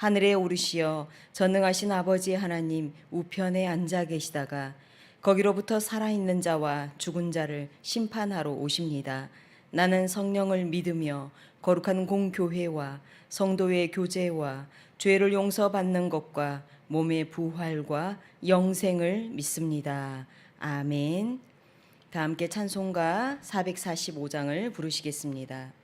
하늘에 오르시어 전능하신 아버지 하나님 우편에 앉아 계시다가 거기로부터 살아있는 자와 죽은 자를 심판하러 오십니다. 나는 성령을 믿으며 거룩한 공교회와 성도의 교제와 죄를 용서받는 것과 몸의 부활과 영생을 믿습니다. 아멘. 다 함께 찬송가 445장을 부르시겠습니다.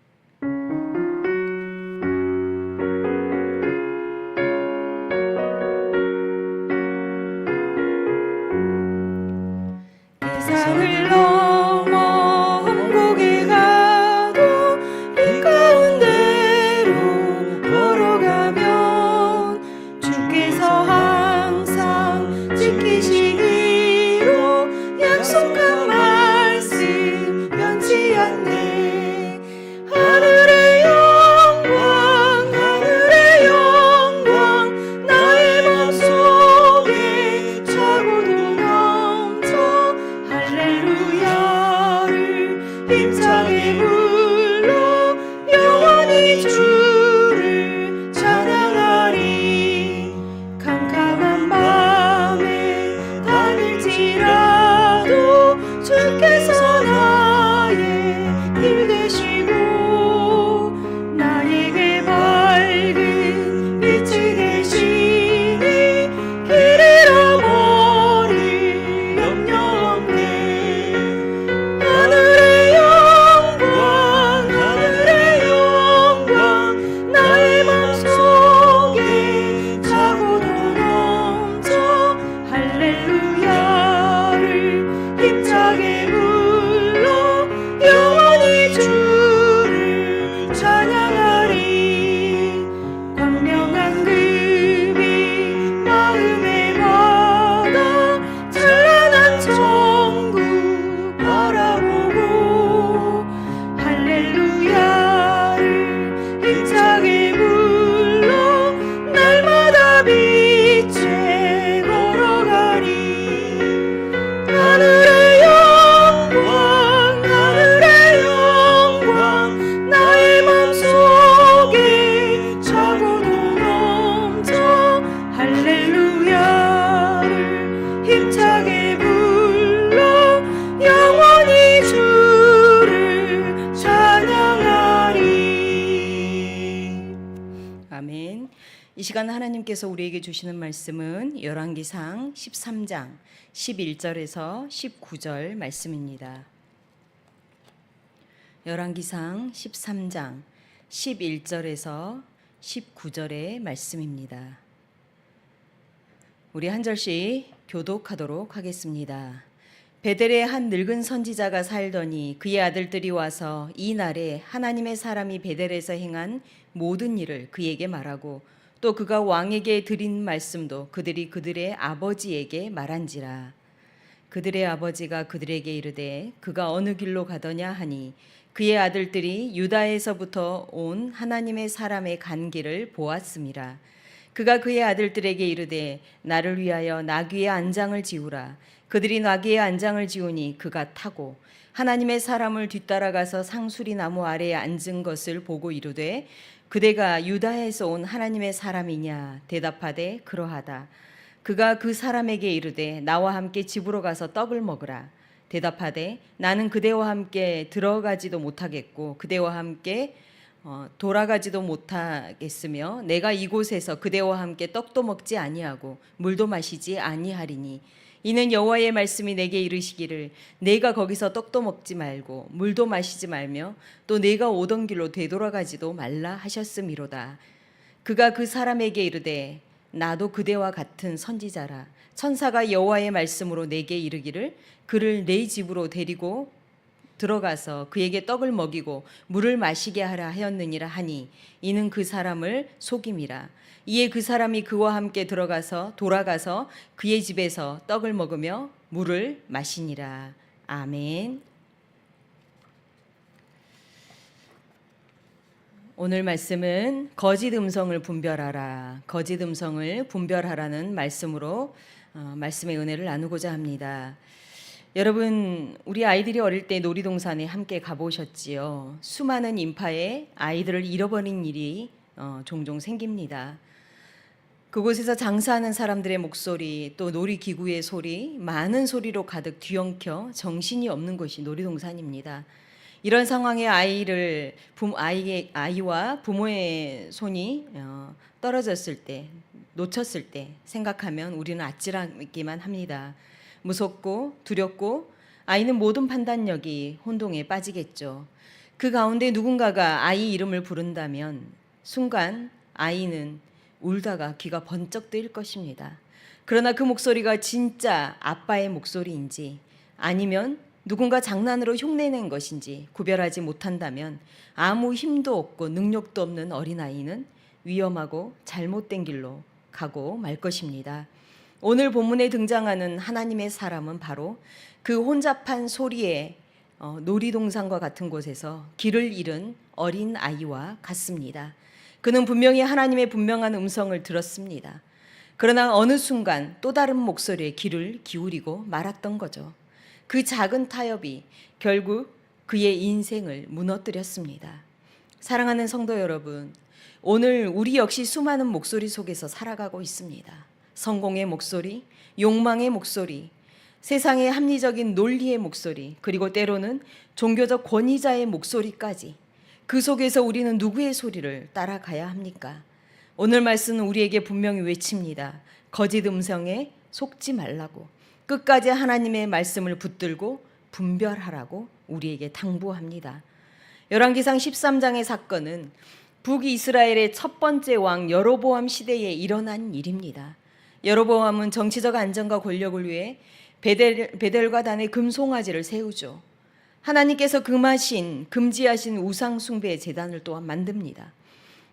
주시는 말씀은 열왕기상 13장 11절에서 19절 말씀입니다. 열왕기상 13장 11절에서 19절의 말씀입니다. 우리 한 절씩 교독하도록 하겠습니다. 베델에 한 늙은 선지자가 살더니 그의 아들들이 와서 이 날에 하나님의 사람이 베델에서 행한 모든 일을 그에게 말하고 또 그가 왕에게 드린 말씀도 그들이 그들의 아버지에게 말한지라. 그들의 아버지가 그들에게 이르되 그가 어느 길로 가더냐 하니 그의 아들들이 유다에서부터 온 하나님의 사람의 간 길을 보았음이라. 그가 그의 아들들에게 이르되 나를 위하여 나귀의 안장을 지우라. 그들이 나귀의 안장을 지우니 그가 타고 하나님의 사람을 뒤따라가서 상수리 나무 아래에 앉은 것을 보고 이르되 그대가 유다에서 온 하나님의 사람이냐? 대답하되 그러하다. 그가 그 사람에게 이르되 나와 함께 집으로 가서 떡을 먹으라. 대답하되 나는 그대와 함께 들어가지도 못하겠고 그대와 함께 어, 돌아가지도 못하겠으며 내가 이곳에서 그대와 함께 떡도 먹지 아니하고 물도 마시지 아니하리니 이는 여호와의 말씀이 내게 이르시기를 내가 거기서 떡도 먹지 말고 물도 마시지 말며 또 내가 오던 길로 되돌아가지도 말라 하셨음이로다. 그가 그 사람에게 이르되 나도 그대와 같은 선지자라. 천사가 여호와의 말씀으로 내게 이르기를 그를 내 집으로 데리고 들어가서 그에게 떡을 먹이고 물을 마시게 하라 하였느니라 하니 이는 그 사람을 속임이라 이에 그 사람이 그와 함께 들어가서 돌아가서 그의 집에서 떡을 먹으며 물을 마시니라. 아멘. 오늘 말씀은 거짓 음성을 분별하라, 거짓 음성을 분별하라는 말씀으로 어, 말씀의 은혜를 나누고자 합니다. 여러분, 우리 아이들이 어릴 때 놀이동산에 함께 가보셨지요. 수많은 인파에 아이들을 잃어버린 일이 어, 종종 생깁니다. 그곳에서 장사하는 사람들의 목소리, 또 놀이기구의 소리, 많은 소리로 가득 뒤엉켜 정신이 없는 곳이 놀이동산입니다. 이런 상황에 아이를 부, 아이의 아이와 부모의 손이 어, 떨어졌을 때, 놓쳤을 때 생각하면 우리는 아찔하기만 합니다. 무섭고 두렵고 아이는 모든 판단력이 혼동에 빠지겠죠. 그 가운데 누군가가 아이 이름을 부른다면 순간 아이는 울다가 귀가 번쩍 뜨일 것입니다. 그러나 그 목소리가 진짜 아빠의 목소리인지 아니면 누군가 장난으로 흉내낸 것인지 구별하지 못한다면 아무 힘도 없고 능력도 없는 어린아이는 위험하고 잘못된 길로 가고 말 것입니다. 오늘 본문에 등장하는 하나님의 사람은 바로 그 혼잡한 소리에 어, 놀이동산과 같은 곳에서 길을 잃은 어린 아이와 같습니다. 그는 분명히 하나님의 분명한 음성을 들었습니다. 그러나 어느 순간 또 다른 목소리에 귀를 기울이고 말았던 거죠. 그 작은 타협이 결국 그의 인생을 무너뜨렸습니다. 사랑하는 성도 여러분, 오늘 우리 역시 수많은 목소리 속에서 살아가고 있습니다. 성공의 목소리, 욕망의 목소리, 세상의 합리적인 논리의 목소리, 그리고 때로는 종교적 권위자의 목소리까지 그 속에서 우리는 누구의 소리를 따라가야 합니까? 오늘 말씀은 우리에게 분명히 외칩니다. 거짓 음성에 속지 말라고. 끝까지 하나님의 말씀을 붙들고 분별하라고 우리에게 당부합니다. 열왕기상 13장의 사건은 북이스라엘의 첫 번째 왕 여로보암 시대에 일어난 일입니다. 여로보암은 정치적 안정과 권력을 위해 베델, 베델과 단의 금송아지를 세우죠. 하나님께서 금하신 금지하신 우상 숭배의 제단을 또한 만듭니다.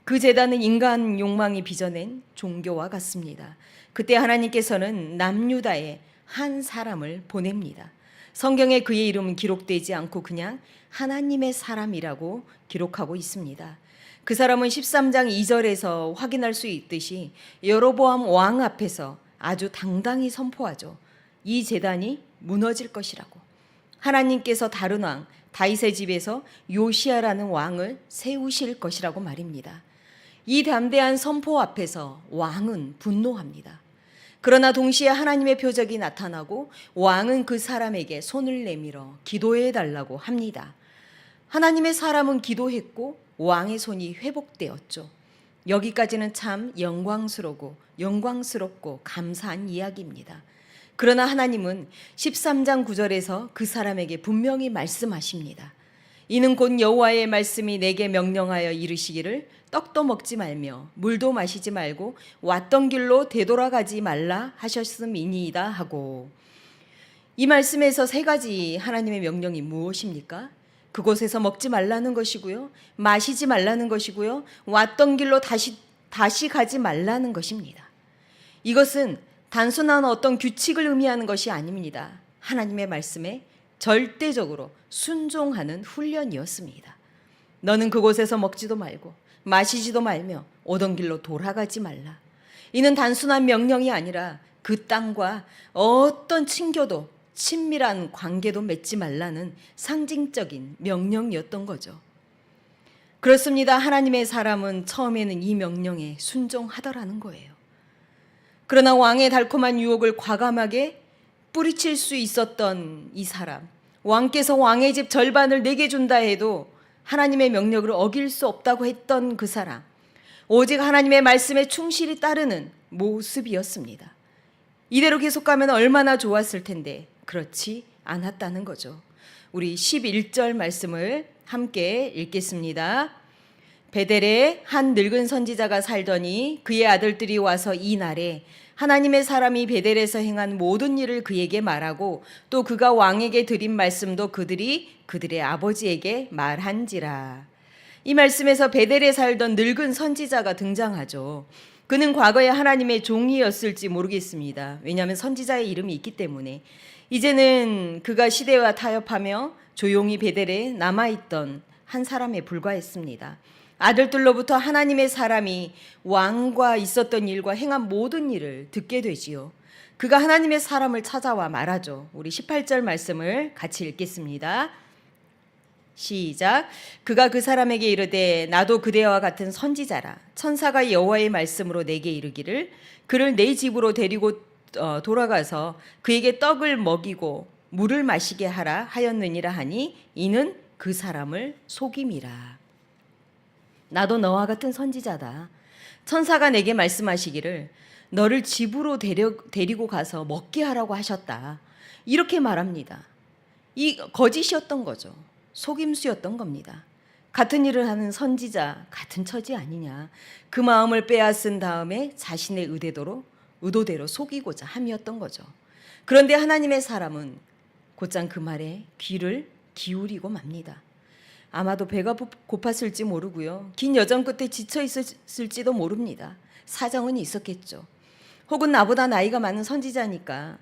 그 제단은 인간 욕망이 빚어낸 종교와 같습니다. 그때 하나님께서는 남유다에 한 사람을 보냅니다. 성경에 그의 이름은 기록되지 않고 그냥 하나님의 사람이라고 기록하고 있습니다. 그 사람은 13장 2절에서 확인할 수 있듯이 여로보암 왕 앞에서 아주 당당히 선포하죠. 이 재단이 무너질 것이라고. 하나님께서 다른 왕 다윗의 집에서 요시아라는 왕을 세우실 것이라고 말입니다. 이 담대한 선포 앞에서 왕은 분노합니다. 그러나 동시에 하나님의 표적이 나타나고 왕은 그 사람에게 손을 내밀어 기도해 달라고 합니다. 하나님의 사람은 기도했고 왕의 손이 회복되었죠. 여기까지는 참 영광스럽고 영광스럽고 감사한 이야기입니다. 그러나 하나님은 13장 9절에서 그 사람에게 분명히 말씀하십니다. 이는 곧 여호와의 말씀이 내게 명령하여 이르시기를 떡도 먹지 말며 물도 마시지 말고 왔던 길로 되돌아가지 말라 하셨음이니이다 하고 이 말씀에서 세 가지 하나님의 명령이 무엇입니까? 그곳에서 먹지 말라는 것이고요. 마시지 말라는 것이고요. 왔던 길로 다시 다시 가지 말라는 것입니다. 이것은 단순한 어떤 규칙을 의미하는 것이 아닙니다. 하나님의 말씀에 절대적으로 순종하는 훈련이었습니다. 너는 그곳에서 먹지도 말고 마시지도 말며 오던 길로 돌아가지 말라. 이는 단순한 명령이 아니라 그 땅과 어떤 친교도 친밀한 관계도 맺지 말라는 상징적인 명령이었던 거죠. 그렇습니다. 하나님의 사람은 처음에는 이 명령에 순종하더라는 거예요. 그러나 왕의 달콤한 유혹을 과감하게 뿌리칠 수 있었던 이 사람, 왕께서 왕의 집 절반을 내게 준다 해도 하나님의 명령을 어길 수 없다고 했던 그 사람, 오직 하나님의 말씀에 충실히 따르는 모습이었습니다. 이대로 계속 가면 얼마나 좋았을 텐데, 그렇지 않았다는 거죠. 우리 11절 말씀을 함께 읽겠습니다. 베델에 한 늙은 선지자가 살더니 그의 아들들이 와서 이 날에 하나님의 사람이 베델에서 행한 모든 일을 그에게 말하고 또 그가 왕에게 드린 말씀도 그들이 그들의 아버지에게 말한지라. 이 말씀에서 베델에 살던 늙은 선지자가 등장하죠. 그는 과거에 하나님의 종이었을지 모르겠습니다. 왜냐하면 선지자의 이름이 있기 때문에 이제는 그가 시대와 타협하며 조용히 베델에 남아있던 한 사람에 불과했습니다. 아들들로부터 하나님의 사람이 왕과 있었던 일과 행한 모든 일을 듣게 되지요. 그가 하나님의 사람을 찾아와 말하죠. 우리 18절 말씀을 같이 읽겠습니다. 시작. 그가 그 사람에게 이르되 나도 그대와 같은 선지자라. 천사가 여호와의 말씀으로 내게 이르기를 그를 내 집으로 데리고 어, 돌아가서 그에게 떡을 먹이고 물을 마시게 하라 하였느니라 하니 이는 그 사람을 속임이라. 나도 너와 같은 선지자다. 천사가 내게 말씀하시기를 너를 집으로 데려, 데리고 가서 먹게 하라고 하셨다. 이렇게 말합니다. 이 거짓이었던 거죠. 속임수였던 겁니다. 같은 일을 하는 선지자 같은 처지 아니냐. 그 마음을 빼앗은 다음에 자신의 의대도로 의도대로 속이고자 함이었던 거죠. 그런데 하나님의 사람은 곧장 그 말에 귀를 기울이고 맙니다. 아마도 배가 고- 고팠을지 모르고요. 긴 여정 끝에 지쳐 있었을지도 모릅니다. 사정은 있었겠죠. 혹은 나보다 나이가 많은 선지자니까,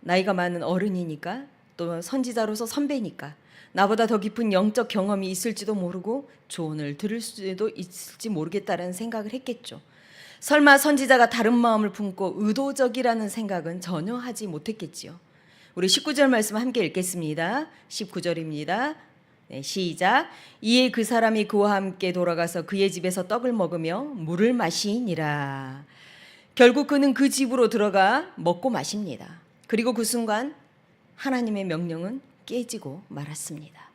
나이가 많은 어른이니까, 또 선지자로서 선배니까, 나보다 더 깊은 영적 경험이 있을지도 모르고 조언을 들을 수도 있을지 모르겠다라는 생각을 했겠죠. 설마 선지자가 다른 마음을 품고 의도적이라는 생각은 전혀 하지 못했겠지요. 우리 19절 말씀 함께 읽겠습니다. 19절입니다. 네, 시작. 이에 그 사람이 그와 함께 돌아가서 그의 집에서 떡을 먹으며 물을 마시니라. 결국 그는 그 집으로 들어가 먹고 마십니다. 그리고 그 순간 하나님의 명령은 깨지고 말았습니다.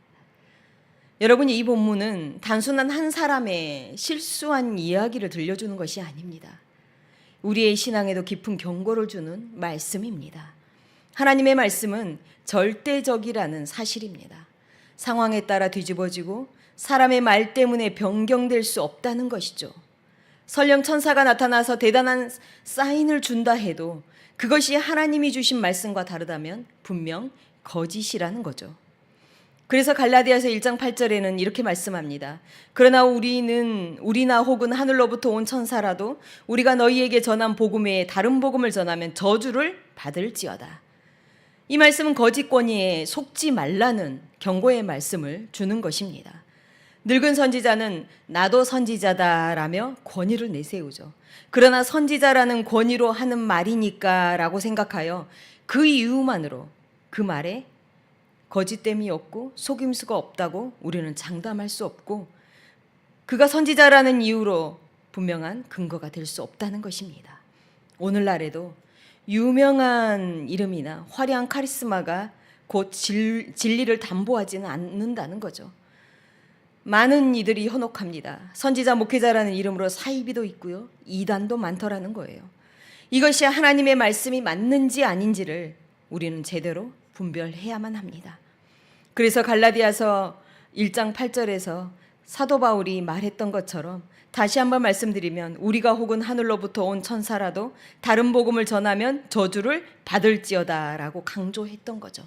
여러분 이 본문은 단순한 한 사람의 실수한 이야기를 들려주는 것이 아닙니다. 우리의 신앙에도 깊은 경고를 주는 말씀입니다. 하나님의 말씀은 절대적이라는 사실입니다. 상황에 따라 뒤집어지고 사람의 말 때문에 변경될 수 없다는 것이죠. 설령 천사가 나타나서 대단한 사인을 준다 해도 그것이 하나님이 주신 말씀과 다르다면 분명 거짓이라는 거죠. 그래서 갈라디아서 1장 8절에는 이렇게 말씀합니다. 그러나 우리는 우리나 혹은 하늘로부터 온 천사라도 우리가 너희에게 전한 복음 외에 다른 복음을 전하면 저주를 받을지어다. 이 말씀은 거짓 권위에 속지 말라는 경고의 말씀을 주는 것입니다. 늙은 선지자는 나도 선지자다라며 권위를 내세우죠. 그러나 선지자라는 권위로 하는 말이니까라고 생각하여 그 이유만으로 그 말에 거짓됨이 없고 속임수가 없다고 우리는 장담할 수 없고 그가 선지자라는 이유로 분명한 근거가 될 수 없다는 것입니다. 오늘날에도 유명한 이름이나 화려한 카리스마가 곧 질, 진리를 담보하지는 않는다는 거죠. 많은 이들이 현혹합니다. 선지자 목회자라는 이름으로 사이비도 있고요. 이단도 많더라는 거예요. 이것이 하나님의 말씀이 맞는지 아닌지를 우리는 제대로 분별해야만 합니다. 그래서 갈라디아서 1장 8절에서 사도 바울이 말했던 것처럼 다시 한번 말씀드리면 우리가 혹은 하늘로부터 온 천사라도 다른 복음을 전하면 저주를 받을지어다라고 강조했던 거죠.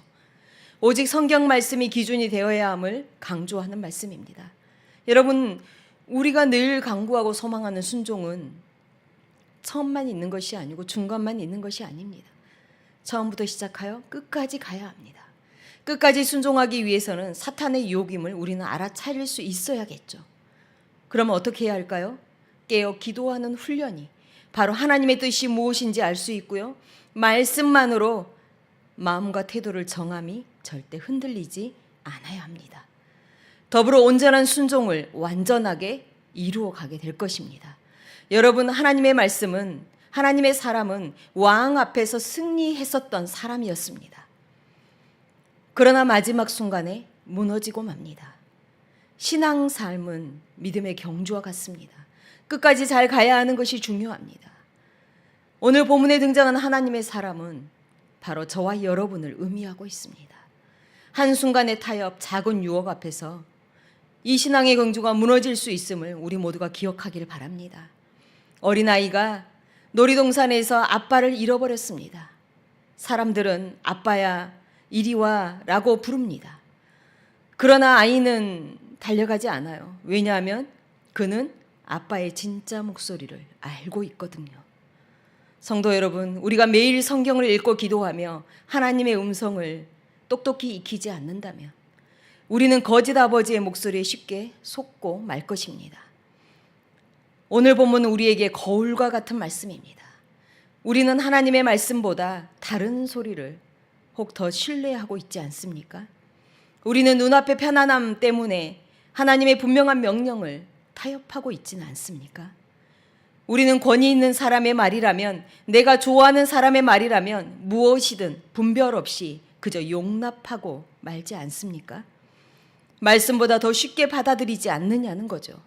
오직 성경 말씀이 기준이 되어야 함을 강조하는 말씀입니다. 여러분, 우리가 늘 강구하고 소망하는 순종은 처음만 있는 것이 아니고 중간만 있는 것이 아닙니다. 처음부터 시작하여 끝까지 가야 합니다. 끝까지 순종하기 위해서는 사탄의 유혹임을 우리는 알아차릴 수 있어야겠죠. 그러면 어떻게 해야 할까요? 깨어 기도하는 훈련이 바로 하나님의 뜻이 무엇인지 알 수 있고요. 말씀만으로 마음과 태도를 정함이 절대 흔들리지 않아야 합니다. 더불어 온전한 순종을 완전하게 이루어 가게 될 것입니다. 여러분, 하나님의 말씀은 하나님의 사람은 왕 앞에서 승리했었던 사람이었습니다. 그러나 마지막 순간에 무너지고 맙니다. 신앙 삶은 믿음의 경주와 같습니다. 끝까지 잘 가야 하는 것이 중요합니다. 오늘 본문에 등장한 하나님의 사람은 바로 저와 여러분을 의미하고 있습니다. 한순간의 타협, 작은 유혹 앞에서 이 신앙의 경주가 무너질 수 있음을 우리 모두가 기억하길 바랍니다. 어린아이가 놀이동산에서 아빠를 잃어버렸습니다. 사람들은 아빠야, 이리 와 라고 부릅니다. 그러나 아이는 달려가지 않아요. 왜냐하면 그는 아빠의 진짜 목소리를 알고 있거든요. 성도 여러분, 우리가 매일 성경을 읽고 기도하며 하나님의 음성을 똑똑히 익히지 않는다면 우리는 거짓 아버지의 목소리에 쉽게 속고 말 것입니다. 오늘 본문은 우리에게 거울과 같은 말씀입니다. 우리는 하나님의 말씀보다 다른 소리를 혹 더 신뢰하고 있지 않습니까? 우리는 눈앞의 편안함 때문에 하나님의 분명한 명령을 타협하고 있지는 않습니까? 우리는 권위 있는 사람의 말이라면 내가 좋아하는 사람의 말이라면 무엇이든 분별 없이 그저 용납하고 말지 않습니까? 말씀보다 더 쉽게 받아들이지 않느냐는 거죠.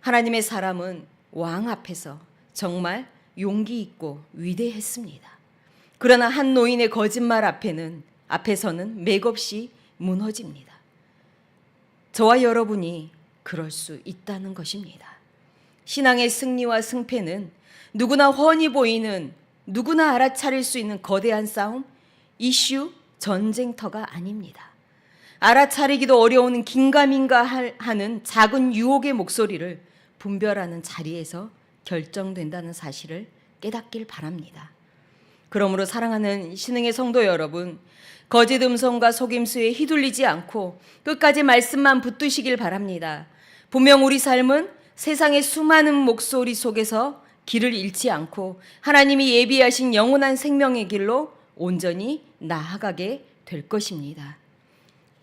하나님의 사람은 왕 앞에서 정말 용기 있고 위대했습니다. 그러나 한 노인의 거짓말 앞에는 앞에서는 맥없이 무너집니다. 저와 여러분이 그럴 수 있다는 것입니다. 신앙의 승리와 승패는 누구나 훤히 보이는 누구나 알아차릴 수 있는 거대한 싸움, 이슈, 전쟁터가 아닙니다. 알아차리기도 어려운 긴가민가 하는 작은 유혹의 목소리를 분별하는 자리에서 결정된다는 사실을 깨닫길 바랍니다. 그러므로 사랑하는 신흥의 성도 여러분, 거짓 음성과 속임수에 휘둘리지 않고 끝까지 말씀만 붙드시길 바랍니다. 분명 우리 삶은 세상의 수많은 목소리 속에서 길을 잃지 않고 하나님이 예비하신 영원한 생명의 길로 온전히 나아가게 될 것입니다.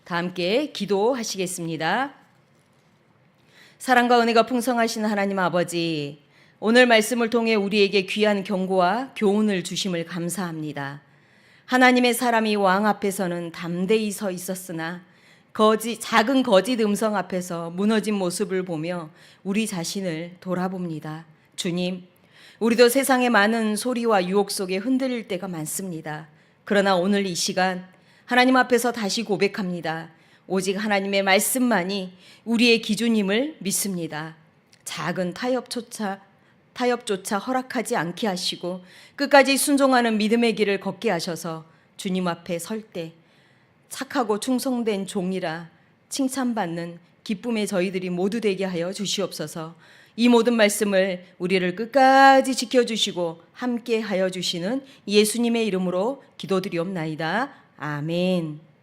다 함께 기도하시겠습니다. 사랑과 은혜가 풍성하신 하나님 아버지, 오늘 말씀을 통해 우리에게 귀한 경고와 교훈을 주심을 감사합니다. 하나님의 사람이 왕 앞에서는 담대히 서 있었으나 거짓 작은 거짓 음성 앞에서 무너진 모습을 보며 우리 자신을 돌아봅니다. 주님, 우리도 세상의 많은 소리와 유혹 속에 흔들릴 때가 많습니다. 그러나 오늘 이 시간 하나님 앞에서 다시 고백합니다. 오직 하나님의 말씀만이 우리의 기준임을 믿습니다. 작은 타협조차 타협조차 허락하지 않게 하시고 끝까지 순종하는 믿음의 길을 걷게 하셔서 주님 앞에 설 때 착하고 충성된 종이라 칭찬받는 기쁨의 저희들이 모두 되게 하여 주시옵소서. 이 모든 말씀을 우리를 끝까지 지켜주시고 함께 하여 주시는 예수님의 이름으로 기도드리옵나이다. 아멘.